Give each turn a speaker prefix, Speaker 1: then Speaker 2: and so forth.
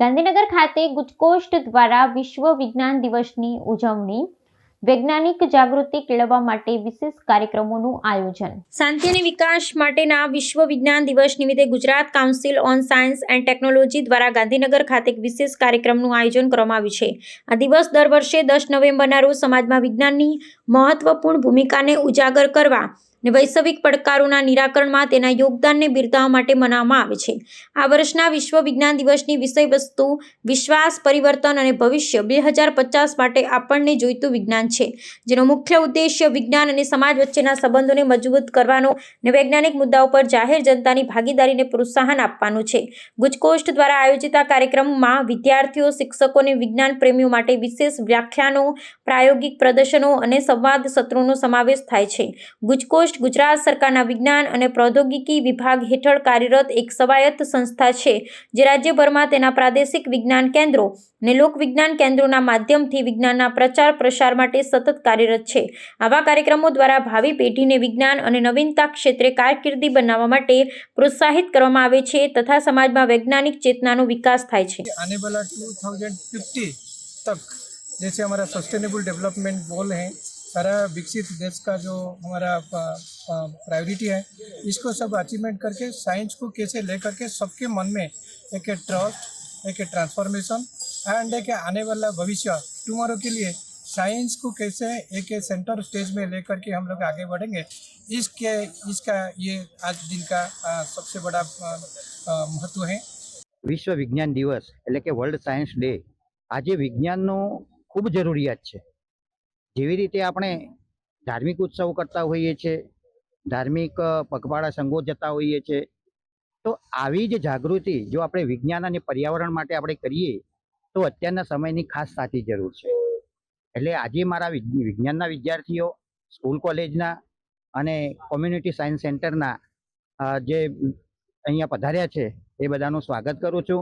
Speaker 1: ગાંધીનગર ખાતે ગુજકોષ્ટ દ્વારા વિશ્વ વિજ્ઞાન દિવસની ઉજવણી, વૈજ્ઞાનિક જાગૃતિ કેળવવા માટે વિશેષ કાર્યક્રમોનું આયોજન. શાંતિ અને વિકાસ માટેના વિશ્વ વિજ્ઞાન દિવસ નિમિત્તે Gujarat council on science and technology દ્વારા ગાંધીનગર ખાતે એક વિશેષ કાર્યક્રમનું આયોજન કરવામાં આવ્યું છે. આ દિવસ દર વર્ષે દસ નવેમ્બરના રોજ સમાજમાં વિજ્ઞાનની મહત્વપૂર્ણ ભૂમિકાને ઉજાગર કરવા અને વૈશ્વિક પડકારોના નિરાકરણમાં તેના યોગદાનને બિરદાવવા માટે મનાવવામાં આવે છે. આ વર્ષના વિશ્વ વિજ્ઞાન દિવસની વિષય વસ્તુ વિશ્વાસ, પરિવર્તન અને ભવિષ્ય બે હજાર પચાસ માટે આપણને જોઈતું વિજ્ઞાન છે, જેનો મુખ્ય ઉદ્દેશ્ય વિજ્ઞાન અને સમાજ વચ્ચેના સંબંધોને મજબૂત કરવાનો અને વૈજ્ઞાનિક મુદ્દાઓ પર જાહેર જનતાની ભાગીદારીને પ્રોત્સાહન આપવાનું છે. ગુજકોષ્ટ દ્વારા આયોજિત આ કાર્યક્રમમાં વિદ્યાર્થીઓ, શિક્ષકો અને વિજ્ઞાન પ્રેમીઓ માટે વિશેષ વ્યાખ્યાનો, પ્રાયોગિક પ્રદર્શનો અને સંવાદ સત્રોનો સમાવેશ થાય છે. ગુજકોષ્ટ ટ્રસ્ટ ગુજરાત સરકારના વિજ્ઞાન અને પ્રૌદ્યોગિકી વિભાગ હેઠળ કાર્યરત એક સ્વાયત્ત સંસ્થા છે, જે રાજ્યભરમાં તેના પ્રાદેશિક વિજ્ઞાન કેન્દ્રો અને લોકવિજ્ઞાન કેન્દ્રોના માધ્યમથી વિજ્ઞાનના પ્રચાર પ્રસાર માટે સતત કાર્યરત છે. આવા કાર્યક્રમો દ્વારા ભાવિ પેઢીને વિજ્ઞાન અને નવીનતા ક્ષેત્રે કારકિર્દી બનાવવા માટે પ્રોત્સાહિત કરવામાં આવે છે તથા સમાજમાં વૈજ્ઞાનિક ચેતનાનો વિકાસ થાય છે.
Speaker 2: આને વાલા 2050 તક जैसे हमारा सारा विकसित देश का जो हमारा प्रायोरिटी है इसको सब अचीवमेंट करके साइंस को कैसे लेकर के सबके मन में एक ट्रस्ट एक ट्रांसफॉर्मेशन एंड एक आने वाला भविष्य टुमारो के लिए साइंस को कैसे एक सेंटर स्टेज में लेकर के हम लोग आगे बढ़ेंगे इसके इसका ये आज दिन का आ, सबसे बड़ा आ, आ, महत्व है
Speaker 3: વિશ્વ વિજ્ઞાન દિવસ એટલે કે વર્લ્ડ સાયન્સ ડે આજે વિજ્ઞાનનો ખૂબ જરૂરિયાત છે જેવી રીતે આપણે ધાર્મિક ઉત્સવ કરતા હોઈએ છીએ ધાર્મિક પગપાળા સંઘો જતા હોઈએ છીએ તો આવી જ જાગૃતિ જો આપણે વિજ્ઞાન અને પર્યાવરણ માટે આપણે કરીએ, તો અત્યારના સમયની ખાસ સાચી જરૂર છે. એટલે આજે મારા વિજ્ઞાનના વિદ્યાર્થીઓ, સ્કૂલ કોલેજના અને કોમ્યુનિટી સાયન્સ સેન્ટરના જે અહીંયા પધાર્યા છે, એ બધાનું સ્વાગત કરું છું.